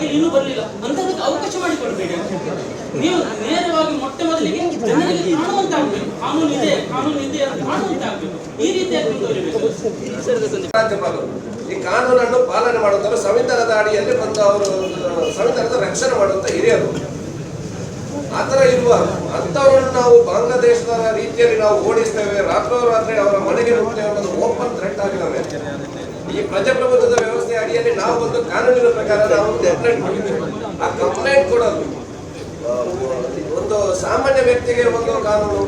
ಯಾಕೆ ಇನ್ನೂ ಬರಲಿಲ್ಲ. ಅಂತದಕ್ಕೆ ಅವಕಾಶ ಮಾಡಿಕೊಡ್ಬೇಡಿ ನೀವು ನೇರವಾಗಿ ಮೊಟ್ಟೆ ಮೊದಲಿಗೆ ಜನರಿಗೆ ಕಾಣುವಂತೆ ಆಗ್ಬೇಕು ಕಾನೂನು ಇದೆ ಕಾನೂನು ಇದೆ ಅಂತ ಕಾಣುವಂತೆ ಆಗ್ಬೇಕು ಈ ರೀತಿಯಾಗಿ ಮುಂದುವರಿಬೇಕು. ಈ ಕಾನೂನನ್ನು ಪಾಲನೆ ಮಾಡುವಂತಹ ಸಂವಿಧಾನದ ಅಡಿಯಲ್ಲಿ ಬಂದು ಅವರು, ಸಂವಿಧಾನದ ರಕ್ಷಣೆ ಮಾಡುವಂತ ಹಿರಿಯರು. ಆತರ ಇರುವ ಅಂತವರನ್ನು ನಾವು ಬಾಂಗ್ಲಾದೇಶದ ರೀತಿಯಲ್ಲಿ ನಾವು ಓಡಿಸ್ತೇವೆ, ರಾತ್ರೋರಾತ್ರಿ ಅವರ ಮನೆಗೆ ಹೋಗ್ತೇವೆ ಅನ್ನೋದು ಓಪನ್ ಥ್ರೆಟ್ ಆಗಿದ್ದಾವೆ. ಈ ಪ್ರಜಾಪ್ರಭುತ್ವದ ವ್ಯವಸ್ಥೆ ಅಡಿಯಲ್ಲಿ ನಾವು ಒಂದು ಕಾನೂನಿನ ಪ್ರಕಾರ ನಾವು ಕಂಪ್ಲೇಂಟ್ ಕೊಟ್ಟಿದ್ದೇವೆ. ಆ ಕಂಪ್ಲೇಂಟ್ ಕೊಡೋದು ಒಂದು ಸಾಮಾನ್ಯ ವ್ಯಕ್ತಿಗೆ ಒಂದು ಕಾನೂನು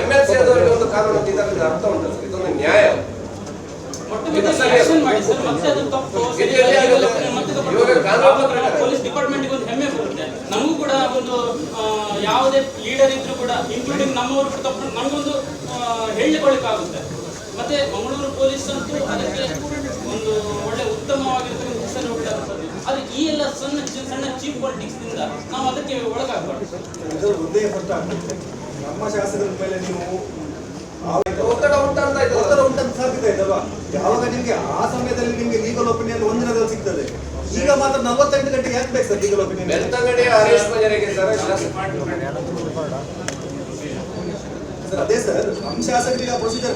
ಎಂ ಎಲ್ ಸಿ ಆದವರಿಗೆ ಒಂದು ಕಾನೂನು ಅಂತ ಇದರಲ್ಲಿ ಅರ್ಥ ಉಂಟು ಇದೊಂದು ನ್ಯಾಯ. ಇವಾಗ ಕಾನೂನು ಪ್ರಕಾರ. ಪೊಲೀಸ್ ಡಿಪಾರ್ಟ್ಮೆಂಟ್ಗೆ ಒಂದು ಹೆಮ್ಮೆ ಬರುತ್ತೆ. ನಮಗೂ ಕೂಡ ಒಂದು ಯಾವುದೇ ಲೀಡರ್ ಇದ್ರು ಕೂಡ ಇನ್ಕ್ಲೂಡಿಂಗ್ ನಮ್ಮವರು ಕೂಡ ತಪ್ಪು ನಮಗೊಂದು ಹೇಳಿಕೊಳ್ಳಿಕ್ಕಾಗುತ್ತೆ. ಮತ್ತೆ ಮಂಗಳೂರು ಪೊಲೀಸ್ ಅಂತೂ ಅದಕ್ಕೆ ಒಂದು ಒಳ್ಳೆ ಉತ್ತಮವಾಗಿರ್ತಕ್ಕಂಥ ಹೆಸರು ಆದ್ರೆ ಈ ಎಲ್ಲ ಸಣ್ಣ ಚಿ- ಸಣ್ಣ ಚೀಪ್ ಪಾಲಿಟಿಕ್ಸ್ನಿಂದ ನಾವು ಅದಕ್ಕೆ ಒಳಗಾಗಬಾರ್ದು. ನಮ್ಮ ಶಾಸಕರ ಮೇಲೆ ನೀವು ಒತ್ತಡ ಉಂಟಂತ ಒತ್ತಡ ಉಂಟಂತ ಸಾಧ್ಯತೆ ಇದಲ್ವಾ ಯಾವಾಗ ನಿಮ್ಗೆ ಆ ಸಮಯದಲ್ಲಿ ನಿಮ್ಗೆ ಲೀಗಲ್ ಒಪಿನಿಯನ್ ಒಂದಿನದಲ್ಲಿ ಸಿಗ್ತದೆ. ಈಗ ಮಾತ್ರ ನಲವತ್ತೆಂಟು ಗಂಟೆಗೆ ಯಾಕೆ ಬೇಕು sir legal opinion Belthangady Harish ಮಜರಿಗೆ sir ಶಾಸಕ ಸರ್ ಅದೇ ಸರ್ ನಮ್ಮ ಶಾಸಕರಿಗೆ ಪ್ರೊಸೀಜರ್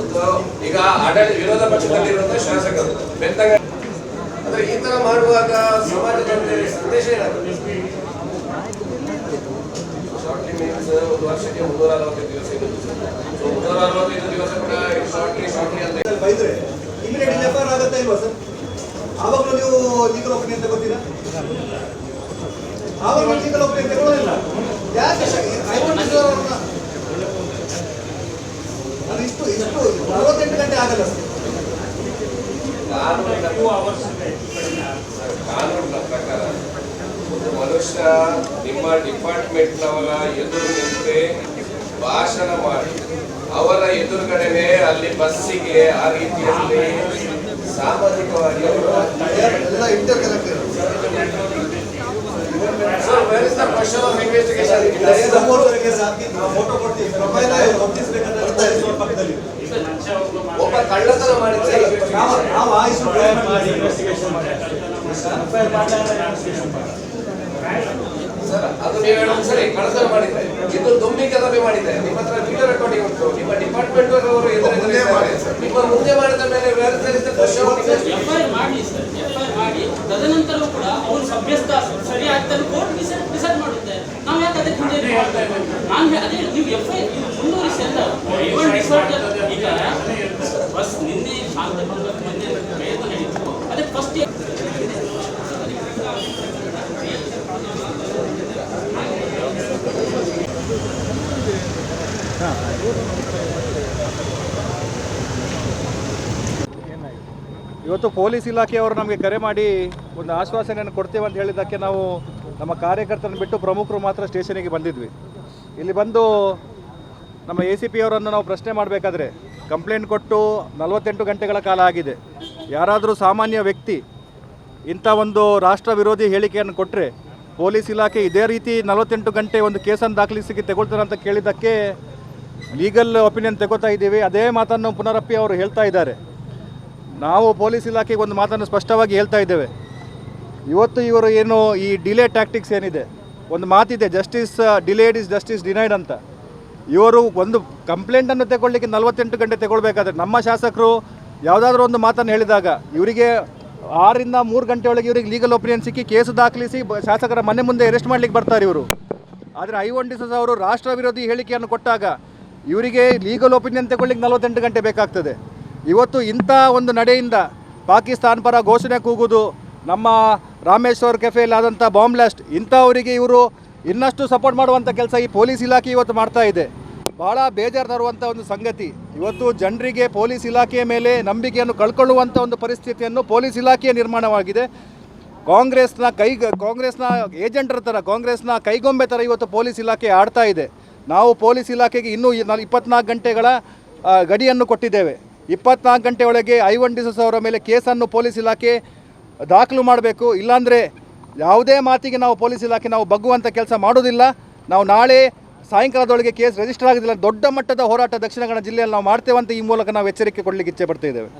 ಒಂದು ಈಗ ಆಡಳಿತ ವಿರೋಧ ಪಕ್ಷದಲ್ಲಿರುವಂತ ಶಾಸಕರು ಬೆಳ್ತಂಗಡಿ ಅಂದ್ರೆ ಈ ತರ ಮಾಡುವಾಗ ಸಮಾಜದಲ್ಲಿ ಸಂದೇಶ ಏನಾಗುತ್ತೆ? ಶಾರ್ಟ್ಲಿ ಮೀನ್ಸ್ ಒಂದು ವರ್ಷಕ್ಕೆ ಮುನ್ನೂರ ಅರವತ್ತೈದು ದಿವಸ ಇರುತ್ತೆ ಸೊ ಮುನ್ನೂರ ಅರವತ್ತೈದು ದಿವಸ ಕೂಡ ಶಾರ್ಟ್ಲಿ ಶಾರ್ಟ್ಲಿ ಅಂತ ಬೈದ್ರೆ ಇಮಿಡಿಯೇಟ್ ಆಗುತ್ತೆ ಇಲ್ವಾ ಸರ್? ಆವಾಗಲೂ ನೀವು ಲೀಗಲ್ ಅಂತ ಗೊತ್ತೀರಾ ಲೀಗಲ್ ಅಂತ ತಗೊಳ್ಳೋದಿಲ್ಲ ಯಾಕೆ ಅದು ಇಷ್ಟು ಇಷ್ಟು ಗಂಟೆ ಆಗಲ್ಲ ಸರ್. ಕಾನೂನಿನ ಪ್ರಕಾರ ಮನುಷ್ಯ ನಿಮ್ಮ ಡಿಪಾರ್ಟ್ಮೆಂಟ್ನವರ ಎದುರು ನಿಂತು ಭಾಷಣ ಮಾಡಿ ಅವರ ಎದುರುಗಡೆನೆ ಅಲ್ಲಿ ಬಸ್ಸಿಗೆ ಆ ರೀತಿಯಲ್ಲಿ ಸಾಮಾಜಿಕವಾಗಿ ಅವರು ಎಲ್ಲ ಇಂಟರ್ ಒಬ್ಬ ಕಳ್ಳತನ ಮಾಡಿದ್ರೆ ನಾವು ಸರ್ ಅದು ನೀವು ಹೇಳೋದು ಸರಿ ಕಳ್ಳತನ ಮಾಡಿದ್ರೆ ಇದು ದುಂಬಿ ಕೆಲವೇ ಮಾಡಿದ್ದೆ. ನಿಮ್ಮ ಹತ್ರ ವಿಡಿಯೋ ರೆಕಾರ್ಡಿಂಗ್ ಉಂಟು ನಿಮ್ಮ ಡಿಪಾರ್ಟ್ಮೆಂಟ್ ಅವರು ಎದುರು ನಿಮ್ಮ ಮುಂದೆ ಮಾಡಿದ ಮೇಲೆ where is the question of investigation? F I R ಮಾಡಲಿ ಸರ್ ಎಫ್ ಐ ಆರ್ ಮಾಡಿ ತದನಂತರವೂ ಕೂಡ ಅವನು ಸಭ್ಯಸ್ಥ ಸರಿ ಆಗ್ತಾನೆ ಕೋರ್ಟ್ ಡಿಸೈಡ್ ಡಿಸೈಡ್ ಮಾಡುತ್ತೆ ನಾವು ಮಾಡ್ತಾ ಇದ್ದೀವಿ? ನಾನು ಅದೇ ನೀವು ಎಫ್ ಐ ಮುಂದುವರಿಸಿ ಅಂತ ಇವನ್ ಡಿಸಾರ್ಡರ್ ಈಗ ಬಸ್ ನಿನ್ನೆ ಶಾಂತಿ ಬಂದಕ್ಕೆ ಮಧ್ಯೆ ಪ್ರಯತ್ನ ನಡೀತು ಅದೇ ಫಸ್ಟ್ ಇವತ್ತು ಪೊಲೀಸ್ ಇಲಾಖೆಯವರು ನಮಗೆ ಕರೆ ಮಾಡಿ ಒಂದು ಆಶ್ವಾಸನೆಯನ್ನು ಕೊಡ್ತೇವೆ ಅಂತ ಹೇಳಿದ್ದಕ್ಕೆ ನಾವು ನಮ್ಮ ಕಾರ್ಯಕರ್ತರನ್ನು ಬಿಟ್ಟು ಪ್ರಮುಖರು ಮಾತ್ರ ಸ್ಟೇಷನಿಗೆ ಬಂದಿದ್ವಿ. ಇಲ್ಲಿ ಬಂದು ನಮ್ಮ ಎ ಸಿ ಪಿ ಅವರನ್ನು ನಾವು ಪ್ರಶ್ನೆ ಮಾಡಬೇಕಾದ್ರೆ ಕಂಪ್ಲೇಂಟ್ ಕೊಟ್ಟು ನಲವತ್ತೆಂಟು ಗಂಟೆಗಳ ಕಾಲ ಆಗಿದೆ. ಯಾರಾದರೂ ಸಾಮಾನ್ಯ ವ್ಯಕ್ತಿ ಇಂಥ ಒಂದು ರಾಷ್ಟ್ರ ವಿರೋಧಿ ಹೇಳಿಕೆಯನ್ನು ಕೊಟ್ಟರೆ ಪೊಲೀಸ್ ಇಲಾಖೆ ಇದೇ ರೀತಿ ನಲವತ್ತೆಂಟು ಗಂಟೆ ಒಂದು ಕೇಸನ್ನು ದಾಖಲಿಸಿಗೆ ತಗೊಳ್ತಾರೆ ಅಂತ ಕೇಳಿದ್ದಕ್ಕೆ ಲೀಗಲ್ ಒಪಿನಿಯನ್ ತಗೋತಾ ಇದ್ದೀವಿ. ಅದೇ ಮಾತನ್ನು ಪುನರಪ್ಪಿ ಅವರು ಹೇಳ್ತಾ ಇದ್ದಾರೆ. ನಾವು ಪೊಲೀಸ್ ಇಲಾಖೆಗೆ ಒಂದು ಮಾತನ್ನು ಸ್ಪಷ್ಟವಾಗಿ ಹೇಳ್ತಾ ಇದ್ದೇವೆ. ಇವತ್ತು ಇವರು ಏನು ಈ ಡಿಲೇ ಟ್ಯಾಕ್ಟಿಕ್ಸ್ ಏನಿದೆ? ಒಂದು ಮಾತಿದೆ justice delayed is justice denied ಅಂತ. ಇವರು ಒಂದು ಕಂಪ್ಲೇಂಟನ್ನು ತಗೊಳ್ಳಿಕ್ಕೆ ನಲವತ್ತೆಂಟು ಗಂಟೆ ತಗೊಳ್ಬೇಕಾದ್ರೆ ನಮ್ಮ ಶಾಸಕರು ಯಾವುದಾದ್ರೂ ಒಂದು ಮಾತನ್ನು ಹೇಳಿದಾಗ ಇವರಿಗೆ ಆರರಿಂದ ಮೂರು ಗಂಟೆ ಒಳಗೆ ಇವರಿಗೆ ಲೀಗಲ್ ಒಪಿನಿಯನ್ ಸಿಕ್ಕಿ ಕೇಸು ದಾಖಲಿಸಿ ಶಾಸಕರ ಮನೆ ಮುಂದೆ ಅರೆಸ್ಟ್ ಮಾಡ್ಲಿಕ್ಕೆ ಬರ್ತಾರೆ ಇವರು. ಆದರೆ ಐ ಒನ್ ಡಿಸಸ್ ಅವರು ರಾಷ್ಟ್ರ ವಿರೋಧಿ ಹೇಳಿಕೆಯನ್ನು ಕೊಟ್ಟಾಗ ಇವರಿಗೆ ಲೀಗಲ್ ಒಪಿನಿಯನ್ ತಗೊಳ್ಳಿಕ್ಕೆ ನಲವತ್ತೆಂಟು ಗಂಟೆ ಬೇಕಾಗ್ತದೆ. ಇವತ್ತು ಇಂಥ ಒಂದು ನಡೆಯಿಂದ ಪಾಕಿಸ್ತಾನ ಪರ ಘೋಷಣೆ ಕೂಗುವುದು ನಮ್ಮ ರಾಮೇಶ್ವರ್ ಕೆಫೆಯಲ್ಲಿ ಆದಂಥ ಬಾಂಬ್ ಬ್ಲಾಸ್ಟ್, ಇಂಥವರಿಗೆ ಇವರು ಇನ್ನಷ್ಟು ಸಪೋರ್ಟ್ ಮಾಡುವಂಥ ಕೆಲಸ ಈ ಪೊಲೀಸ್ ಇಲಾಖೆ ಇವತ್ತು ಮಾಡ್ತಾ ಇದೆ. ಭಾಳ ಬೇಜಾರು ತರುವಂಥ ಒಂದು ಸಂಗತಿ. ಇವತ್ತು ಜನರಿಗೆ ಪೊಲೀಸ್ ಇಲಾಖೆಯ ಮೇಲೆ ನಂಬಿಕೆಯನ್ನು ಕಳ್ಕೊಳ್ಳುವಂಥ ಒಂದು ಪರಿಸ್ಥಿತಿಯನ್ನು ಪೊಲೀಸ್ ಇಲಾಖೆಯ ನಿರ್ಮಾಣವಾಗಿದೆ. ಕಾಂಗ್ರೆಸ್ನ ಕೈ, ಕಾಂಗ್ರೆಸ್ನ ಏಜೆಂಟರ ಥರ, ಕಾಂಗ್ರೆಸ್ನ ಕೈಗೊಂಬೆ ಥರ ಇವತ್ತು ಪೊಲೀಸ್ ಇಲಾಖೆ ಆಡ್ತಾ ಇದೆ. ನಾವು ಪೊಲೀಸ್ ಇಲಾಖೆಗೆ ಇನ್ನೂ ಇಪ್ಪತ್ನಾಲ್ಕು ಗಂಟೆಗಳ ಗಡಿಯನ್ನು ಕೊಟ್ಟಿದ್ದೇವೆ. ಇಪ್ಪತ್ನಾಲ್ಕು ಗಂಟೆ ಒಳಗೆ ಐ ಒನ್ ಡಿಸಸ್ ಅವರ ಮೇಲೆ ಕೇಸನ್ನು ಪೊಲೀಸ್ ಇಲಾಖೆ ದಾಖಲು ಮಾಡಬೇಕು. ಇಲ್ಲಾಂದರೆ ಯಾವುದೇ ಮಾತಿಗೆ ನಾವು ಪೊಲೀಸ್ ಇಲಾಖೆ ನಾವು ಬಗ್ಗುವಂಥ ಕೆಲಸ ಮಾಡೋದಿಲ್ಲ. ನಾವು ನಾಳೆ ಸಾಯಂಕಾಲದೊಳಗೆ ಕೇಸ್ ರಿಜಿಸ್ಟರ್ ಆಗೋದಿಲ್ಲ. ದೊಡ್ಡ ಮಟ್ಟದ ಹೋರಾಟ ದಕ್ಷಿಣ ಕನ್ನಡ ಜಿಲ್ಲೆಯಲ್ಲಿ ನಾವು ಮಾಡ್ತೇವೆ ಅಂತ ಈ ಮೂಲಕ ನಾವು ಎಚ್ಚರಿಕೆ ಕೊಡಲಿಕ್ಕೆ ಇಚ್ಛೆ ಪಡ್ತಾ ಇದ್ದೇವೆ.